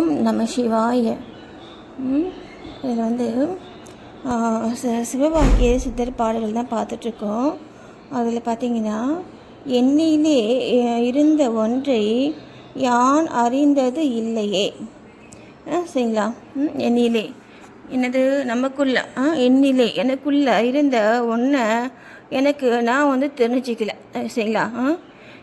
ஓம் நம சிவாய. இதில் வந்து சிவபாக்கிய சித்தர் பாடல்கள் தான் பார்த்துட்ருக்கோம். அதில் பார்த்தீங்கன்னா எண்ணிலே இருந்த ஒன்றை யான் அறிந்தது இல்லையே. ஆ, சரிங்களா? ம், எண்ணிலே என்னது? நமக்குள்ள என்னிலே. எனக்குள்ள இருந்த ஒன்றை எனக்கு நான் வந்து தெரிஞ்சிக்கல. சரிங்களா?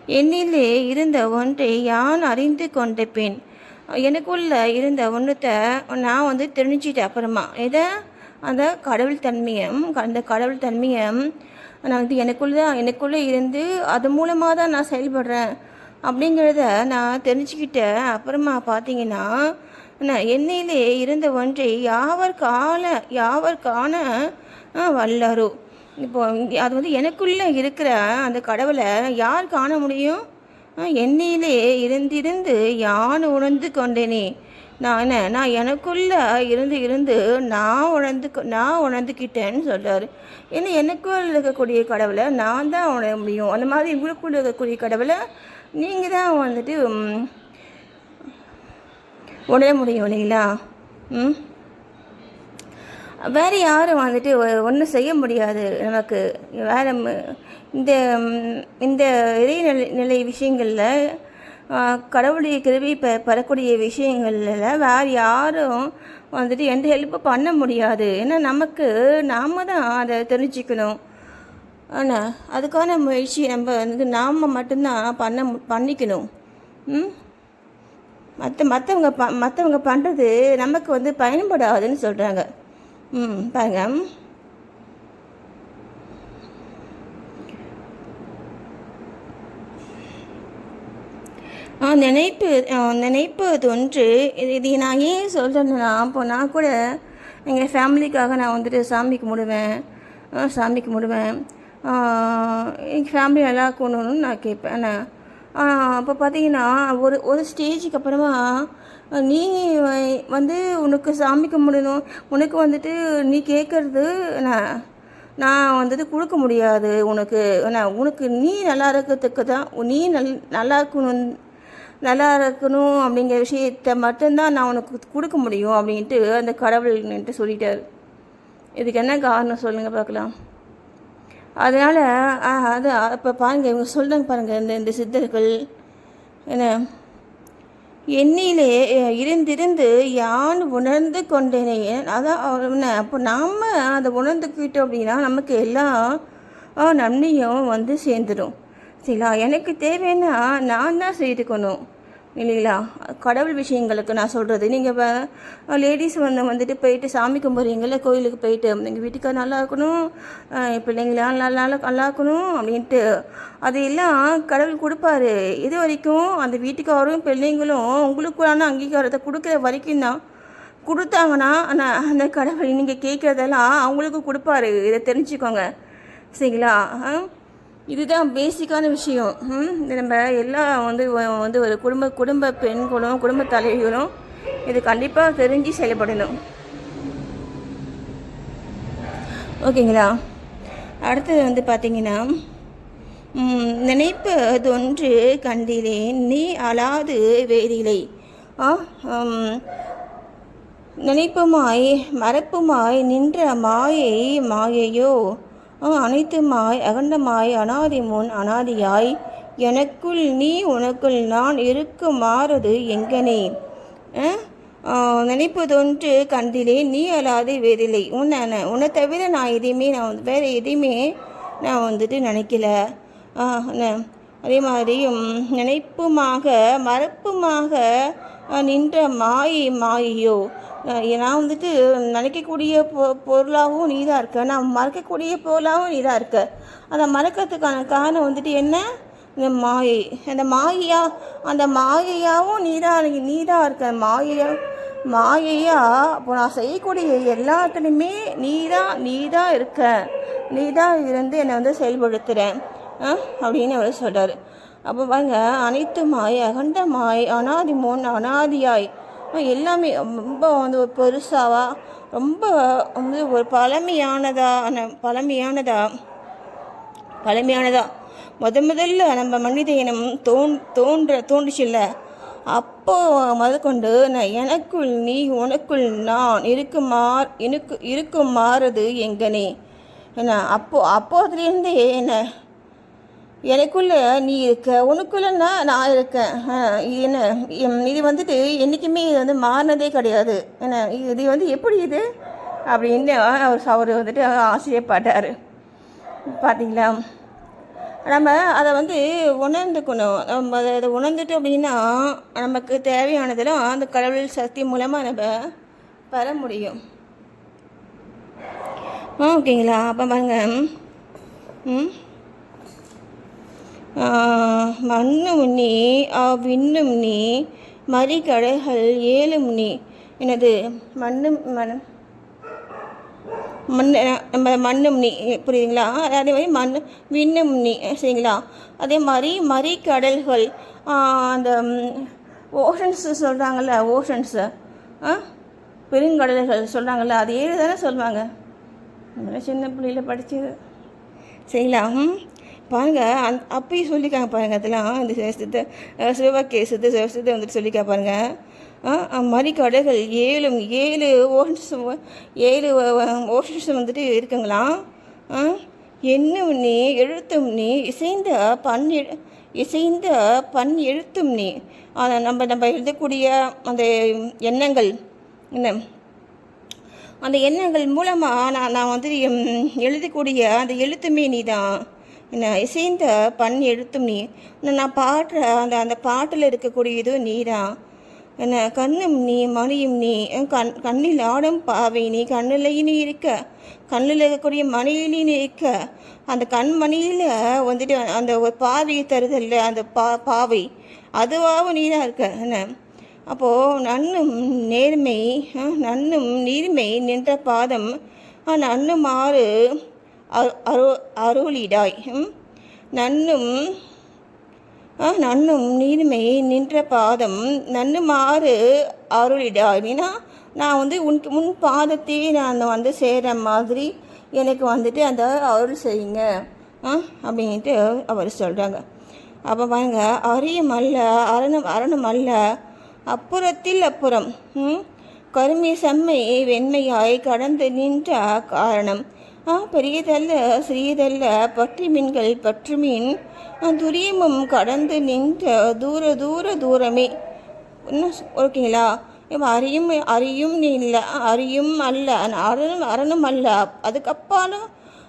என்னிலே இருந்த ஒன்றை யான் அறிந்து கொண்ட பின் எனக்குள்ள இருந்த ஒன்றத்தை நான் வந்து தெரிஞ்சிட்டேன் அப்புறமா. எதை? அந்த கடவுள் தன்மையம். அந்த கடவுள் தன்மையம் நான் வந்து எனக்குள்ள எனக்குள்ளே இருந்து அது மூலமாக தான் நான் செயல்படுறேன் அப்படிங்கிறத நான் தெரிஞ்சுக்கிட்டேன். அப்புறமா பார்த்தீங்கன்னா நான் என்னையிலே இருந்த ஒன்றை யாவர் கால யாவர் காண ஆ, இப்போ அது வந்து எனக்குள்ளே இருக்கிற அந்த கடவுளை யார் காண முடியும்? என்னிலே இருந்திருந்து யான் உணர்ந்து கொண்டேனே? நான் என்ன நான் எனக்குள்ள இருந்து இருந்து நான் உணர்ந்து நான் உணர்ந்துக்கிட்டேன்னு சொல்கிறார் ஏன்னா எனக்குள்ள இருக்கக்கூடிய கடவுளை நான் தான் உணர முடியும். அந்த மாதிரி உங்களுக்குள்ள இருக்கக்கூடிய கடவுளை நீங்கள் தான் வந்துட்டு உணர முடியும் இல்லைங்களா? ம்? வேறு யாரும் வந்துட்டு ஒன்றும் செய்ய முடியாது நமக்கு. வேறு இந்த இந்த இறை நிலை விஷயங்களில் கடவுளுடைய கிருவி பெ பெறக்கூடிய விஷயங்களில் வேறு யாரும் வந்துட்டு எந்த ஹெல்ப்பும் பண்ண முடியாது. ஏன்னா நமக்கு நாம் தான் அதை தெரிஞ்சுக்கணும். ஆனால் அதுக்கான முயற்சி நம்ம வந்து நாம் மட்டும்தான் பண்ண மு- பண்ணிக்கணும். ம்? மற்ற மற்றவங்க ப மற்றவங்க பண்ணுறது நமக்கு வந்து பயன்படாதுன்னு சொல்கிறாங்க ம் பாருங்க. ஆ, நினைப்பு ஆ, ஒன்று. இது இது நான் ஏன் சொல்கிறேன்னா இப்போ நான் கூட எங்கள் ஃபேமிலிக்காக நான் வந்துட்டு சாமி கும்பிடுவேன். சாமி கும்பிடுவேன். எங்கள் ஃபேமிலி நல்லா கொண்டு நான் கேட்பேன். நான் அப்போ பார்த்தீங்கன்னா ஒரு ஒரு ஸ்டேஜுக்கு அப்புறமா நீ வ- வந்து உனக்கு சாமி கும்பிடணும். உனக்கு வந்துட்டு நீ கேட்குறது நான் நான் வந்துட்டு கொடுக்க முடியாது உனக்கு. நான் உனக்கு நீ நல்லா இருக்கிறதுக்கு தான் நீ நல் நல்லா இருக்கணும் நல்லா இருக்கணும் அப்படிங்கிற விஷயத்தை மட்டும்தான் நான் உனக்கு கொடுக்க முடியும் அப்படின்ட்டு அந்த கடவுள்ன்ட்டு சொல்லிட்டார். இதுக்கு என்ன காரணம் சொல்லுங்கள் பார்க்கலாம் அதனால் அது இப்போ பாருங்கள் இவங்க சொல்கிறாங்க பாருங்கள் இந்த இந்த சித்தர்கள் என்ன எண்ணிலே இருந்திருந்து யான் உணர்ந்து கொண்டேனே அதான் அவர் என்ன அப்போ நாம் அதை உணர்ந்துக்கிட்டோம் அப்படின்னா நமக்கு எல்லா நன்மையும் வந்து சேர்ந்துடும் சரிங்களா? எனக்கு தேவைன்னா நான் தான் செய்துக்கணும். இல்லைங்களா? கடவுள் விஷயங்களுக்கு நான் சொல்கிறது நீங்கள் லேடிஸ் வந்து வந்துட்டு போயிட்டு சாமி கும்பிட்றீங்கள கோயிலுக்கு போயிட்டு எங்கள் வீட்டுக்கார் நல்லா இருக்கணும் பிள்ளைங்களா நல்லா நல்லா நல்லா இருக்கணும் அப்படின்ட்டு அது எல்லாம் கடவுள் கொடுப்பாரு. இது வரைக்கும் அந்த வீட்டுக்காரும் பிள்ளைங்களும் உங்களுக்குள்ளான அங்கீகாரத்தை கொடுக்குற வரைக்கும் தான் கொடுத்தாங்கன்னா அந்த அந்த கடவுள் நீங்கள் கேட்குறதெல்லாம் அவங்களுக்கு கொடுப்பாரு. இதை தெரிஞ்சுக்கோங்க. சரிங்களா? ஆ? இதுதான் பேசிக்கான விஷயம். ம் நம்ம எல்லாம் வந்து வந்து ஒரு குடும்ப குடும்ப பெண்களும் குடும்ப தலைவிகளும் இது கண்டிப்பாக தெரிஞ்சு செயல்படணும். ஓகேங்களா? அடுத்தது வந்து பார்த்தீங்கன்னா நினைப்பதொன்று கண்டிலே நீ அலாது வேறிலை. ஆ நினைப்புமாய் மறப்புமாய் நின்ற மாயை மாயையோ அனைத்துமாய் அகண்டமாய் அனாதி முன் அனாதியாய் எனக்குள் நீ உனக்குள் நான் இருக்குமாறது எங்கனே ஆ? நினைப்பதொன்று கண்டிலே நீ அல்லாது வேறில்லை உன்னை உன்னை தவிர நான் எதையுமே நான் வந்து வேறு எதையுமே நான் வந்துட்டு நினைக்கல அதே மாதிரி நினைப்புமாக மறப்புமாக நின்ற மாயை மாயையோ நான் வந்துட்டு நினைக்கக்கூடிய பொ பொருளாகவும் நீ தான் இருக்க. நான் மறக்கக்கூடிய பொருளாகவும் நீ தான் இருக்க. அதை மறக்கிறதுக்கான காரணம் வந்துட்டு என்ன? இந்த மாயை. அந்த மாயையா அந்த மாயையாகவும் நீ தான் நீ தான் இருக்க. மாயையா மாயையா அப்போ நான் செய்யக்கூடிய எல்லாத்துலேயுமே நீ தான் நீ தான் இருக்க. நீ தான் இருந்து என்னை வந்து செயல்படுத்துகிறேன் அப்படின்னு அவர் சொல்கிறார் அப்போ பாருங்க அனைத்து மாய அகண்ட மாய் அனாதி மோன் அனாதியாய் எல்லாமே ரொம்ப வந்து ஒரு பெருசாவா? ரொம்ப வந்து ஒரு பழமையானதான பழமையானதா? பழமையானதா? முத முதல்ல நம்ம மனித இனம் தோன் தோன்ற தோன்றுச்சுல்ல? அப்போ முதற்கொண்டு நான் எனக்குள் நீ உனக்குள் நான் இருக்குமா இருக்கு இருக்குமாறது எங்கனே? என்ன அப்போ அப்போதுலேருந்தே என்ன எனக்குள்ளே நீ இருக்க உனக்குள்ளன்னா நான் இருக்கேன். என்ன எம், இது வந்துட்டு என்றைக்குமே இது வந்து மாறினதே கிடையாது. என்ன இது வந்து எப்படி இது? அப்படின்னு அவர் அவர் வந்துட்டு ஆசையப்பட்டார் பார்த்தீங்களா நம்ம அதை வந்து உணர்ந்துக்கணும். நம்ம அதை அதை உணர்ந்துட்டோம் அப்படின்னா நமக்கு தேவையானதெல்லாம் அந்த கடவுள் சக்தி மூலமாக நம்ம பெற முடியும். ஆ ஓகேங்களா? அப்போ பாருங்கள் ம். மண்ணும் நீ ஆ விண்ணும் நீ மறிகடைகள் ஏழும் நீ. என்னது மண்ணும் மண் மண் நம்ம மண்ணும் நீ புரியுதுங்களா? அதே மாதிரி மண் விண்ணும் நீ சரிங்களா? அதே மாதிரி மறிக்கடல்கள் கடல்கள் அந்த ஓஷன்ஸு சொல்கிறாங்கல்ல ஓஷன்ஸு ஆ பெருங்கடல்கள் சொல்கிறாங்கல்ல அது ஏழு தானே சொல்லுவாங்க சின்ன பிள்ளையில் படித்தது சரிங்களா? பாருங்கள் அந் அப்பயும் சொல்லிக்காங்க பாருங்கள் அதெல்லாம் அந்த சித்த சிவவாக்கிய சித்த சிவத்தை வந்துட்டு சொல்லிக்கா பாருங்கள் ஆ மறிக்கடைகள் ஏழும் ஏழு ஓஷன்ஸும் ஏழு ஓஷன்ஸும் வந்துட்டு இருக்குங்களாம் ஆ என்னும் நீ எழுத்தும் நீ இசைந்த பண் எழு இசைந்த பண் எழுத்தும் நீ. அதை நம்ம நம்ம எழுதக்கூடிய அந்த எண்ணங்கள் என்ன? அந்த எண்ணங்கள் மூலமாக நான் நான் வந்து எம், எழுதக்கூடிய அந்த எழுத்துமே நீ தான் இசைந்த பண் எழுத்தும் நீ. நான் பாடுற அந்த அந்த பாட்டில் இருக்கக்கூடிய இதுவும் நீ தான் என்ன கண்ணும் நீ மணியும் நீ. கண் கண்ணில் ஆடும் பாவை நீ. கண்ணிலையும் நீ இருக்க. கண்ணில் இருக்கக்கூடிய மணியிலையும் நீ இருக்க அந்த கண்மணியில் வந்துட்டு அந்த ஒரு பாவையை தருதல்ல அந்த பா பாவை. அதுவாகவும் நீ தான் இருக்க. என்ன அப்போது நன்னும் நேர்மை நன்னும் நீர்மை நின்ற பாதம் ஆ, அரு அரு- அருளிடாய். ம்? நன்னும் ஆ, நன்னும் நீர்மை நின்ற பாதம் நன்னுமாறு அருளிடாய். அப்படின்னா நான் வந்து உன் முன் பாதத்தையே நான் வந்து சேர்கிற மாதிரி எனக்கு வந்துட்டு அந்த அருள் செய்யுங்க. ஆ அப்படின்ட்டு அவர் சொல்கிறாங்க அப்போ பாருங்க அரியும் அல்ல அரணம் அரணம் அல்ல அப்புறத்தில் அப்புறம் ம்? கருமை செம்மை வெண்மையாய் கடந்து நின்ற காரணம். பெரியதல்ல சிறியதல்ல பற்றி மீன்கள் பற்று மீன். துரியமும் கடந்து நின்ற தூர தூர தூரமே. என்ன ஓகேங்களா? அரியும் அறியும் இல்லை அறியும் அல்ல அரணும் அரணம் அல்ல. அதுக்கப்பாலும்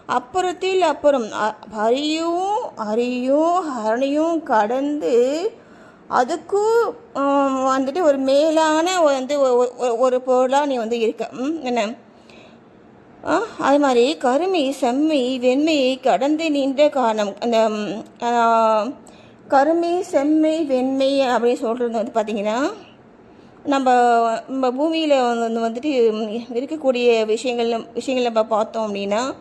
அப்புறத்தில் அப்புறம் அரியும் அறியும் அறியும் கடந்து அதுக்கும் வந்துட்டு ஒரு மேலான வந்து ஒரு பொருளாக நீ வந்து இருக்க. ம், என்ன? அது மாதிரி கருமை செம்மை வெண்மையை கடந்து நின்ற காரணம். அந்த கருமை செம்மை வெண்மை அப்படின்னு சொல்கிறது வந்து பார்த்திங்கன்னா நம்ம நம்ம பூமியில் வந்து வந்துட்டு இருக்கக்கூடிய விஷயங்கள் விஷயங்கள் நம்ம பார்த்தோம் அப்படின்னா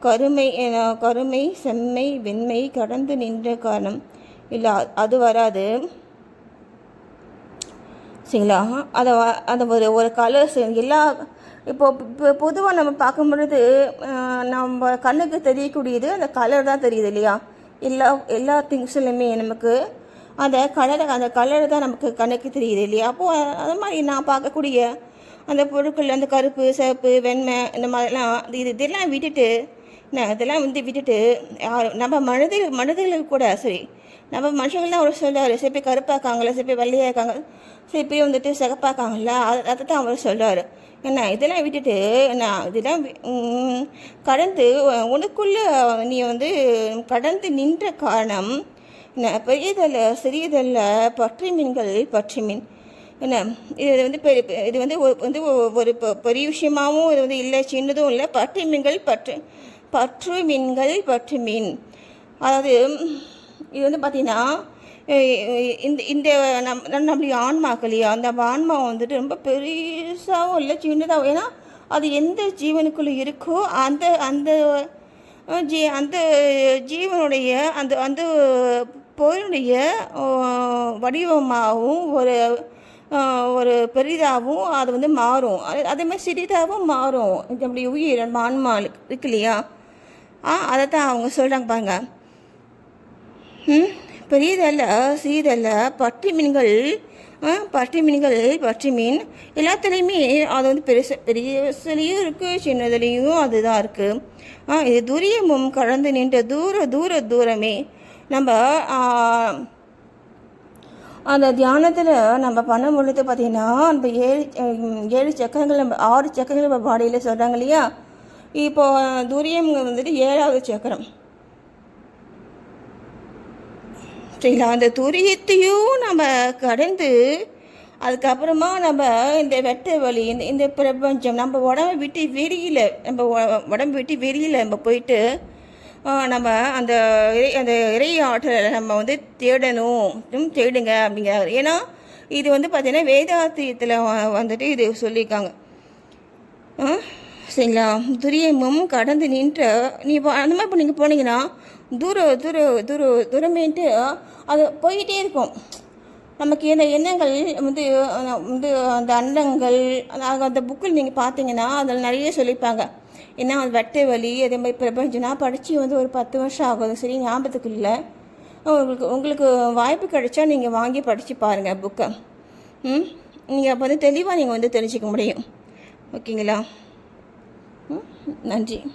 கருமை கருமை செம்மை வெண்மை கடந்து நின்ற காரணம். இல்லை அது வராது. சரிங்களா? அதை வ- ஒரு ஒரு கலர்ஸ் எல்லா இப்போது இப்போ பொதுவாக நம்ம பார்க்கும் பொழுது நம்ம கண்ணுக்கு தெரியக்கூடியது அந்த கலர் தான் தெரியுது இல்லையா? எல்லா எல்லா திங்ஸ்லையுமே நமக்கு அந்த கலரை அந்த கலர் தான் நமக்கு கண்ணுக்கு தெரியுது இல்லையா? அப்போது அது மாதிரி நான் பார்க்கக்கூடிய அந்த பொருட்கள் அந்த கருப்பு சிவப்பு வெண்மை இந்த மாதிரிலாம் இது இதெல்லாம் விட்டுட்டு நான் இதெல்லாம் வந்து விட்டுட்டு யார் நம்ம மனதில் மனிதர்களுக்கு கூட சரி நம்ம மனுஷங்கள்லாம் அவர் சொல்றாரு சில பேர் கருப்பாக்காங்களா சில பேர் வெள்ளையாக இருக்காங்க சில பேர் வந்துட்டு சிகப்பாக்காங்களா அது அதை தான் அவர் சொல்கிறார் என்ன இதெல்லாம் விட்டுட்டு நான் இதெல்லாம் கடந்து உனக்குள்ளே நீ வந்து கடந்து நின்ற காரணம் என்ன பெரியதல்ல சிறியதல்ல பற்றி மீன்கள் பற்றி மீன். என்ன இது வந்து பெரிய இது வந்து வந்து ஒ- ஒரு பெரிய விஷயமாவும் இது வந்து இல்லை சின்னதும் இல்லை. பற்றி மீன்கள் பற்று பற்று மீன்கள் பற்று மீன். அதாவது இது வந்து பார்த்திங்கன்னா இந்த இந்த நம் நம்மளுடைய ஆன்மாக்கள் இல்லையா அந்த ஆன்மா வந்துட்டு ரொம்ப பெருசாகவும் இல்லை சின்னதாகவும் ஏன்னா அது எந்த ஜீவனுக்குள்ளே இருக்கோ அந்த அந்த ஜீ அந்த ஜீவனுடைய அந்த அந்த பொருளுடைய வடிவமாகவும் ஒரு ஒரு பெரிதாகவும் அது வந்து மாறும். அதேமாதிரி அதே மாதிரி சிறிதாகவும் மாறும். நம்முடைய உயிர் நம்ம ஆன்மா இருக்கு இல்லையா? ஆ அதை தான் அவங்க சொல்கிறாங்க பாருங்க. ம்? பெரியதல்ல சீதல்ல பட்டி மீன்கள் பற்றி பட்டி மீன்கள் பட்டி மீன். எல்லாத்துலேயுமே அது வந்து பெருசு பெரியசுலேயும் இருக்குது சின்னதுலேயும் அதுதான் இருக்குது இது துரியமும் கடந்து நின்ற தூர தூர தூரமே நம்ம அந்த தியானத்தில் நம்ம பண்ணும் பொழுது பார்த்திங்கன்னா நம்ம ஏழு ஏழு சக்கரங்கள் நம்ம ஆறு சக்கரங்கள் நம்ம பாடியில் சொல்கிறாங்க இல்லையா? இப்போ துரியம் வந்துட்டு ஏழாவது சக்கரம். சரிங்களா அந்த துரியத்தையும் நம்ம கடந்து அதுக்கப்புறமா நம்ம இந்த வெட்ட வழி இந்த இந்த பிரபஞ்சம் நம்ம உடம்பை விட்டு வெறியில் நம்ம உடம்பு விட்டு வெறியில் நம்ம போயிட்டு நம்ம அந்த இறை அந்த இறை ஆற்றலை நம்ம வந்து தேடணும். தேடுங்க அப்படிங்கிறாரு. ஏன்னா இது வந்து பார்த்திங்கன்னா வேதாத்தியத்தில் வந்துட்டு இது சொல்லியிருக்காங்க. ஆ, சரிங்களா? துரியமும் கடந்து நின்ற நீ அந்த மாதிரி இப்போ நீங்கள் போனீங்கன்னா தூர தூர தூர தூரமேன்ட்டு அது போயிட்டே இருக்கும். நமக்கு இந்த எண்ணங்கள் வந்து வந்து அந்த அண்டங்கள் அந்த- புக்கில் நீங்கள் பார்த்தீங்கன்னா அதில் நிறைய சொல்லியிருப்பாங்க ஏன்னா அது வெட்டை வலி அதே மாதிரி பிரபஞ்சம். நான் படித்து வந்து ஒரு பத்து வருஷம் ஆகுது. சரி ஞாபகத்துக்கு இல்லை. உங்களுக்கு உங்களுக்கு வாய்ப்பு கிடைச்சா நீங்கள் வாங்கி படித்து பாருங்கள் புக்கை ம்? நீங்கள் அப்போ வந்து தெளிவாக நீங்கள் வந்து தெரிஞ்சுக்க முடியும். ஓகேங்களா? ம்? நன்றி.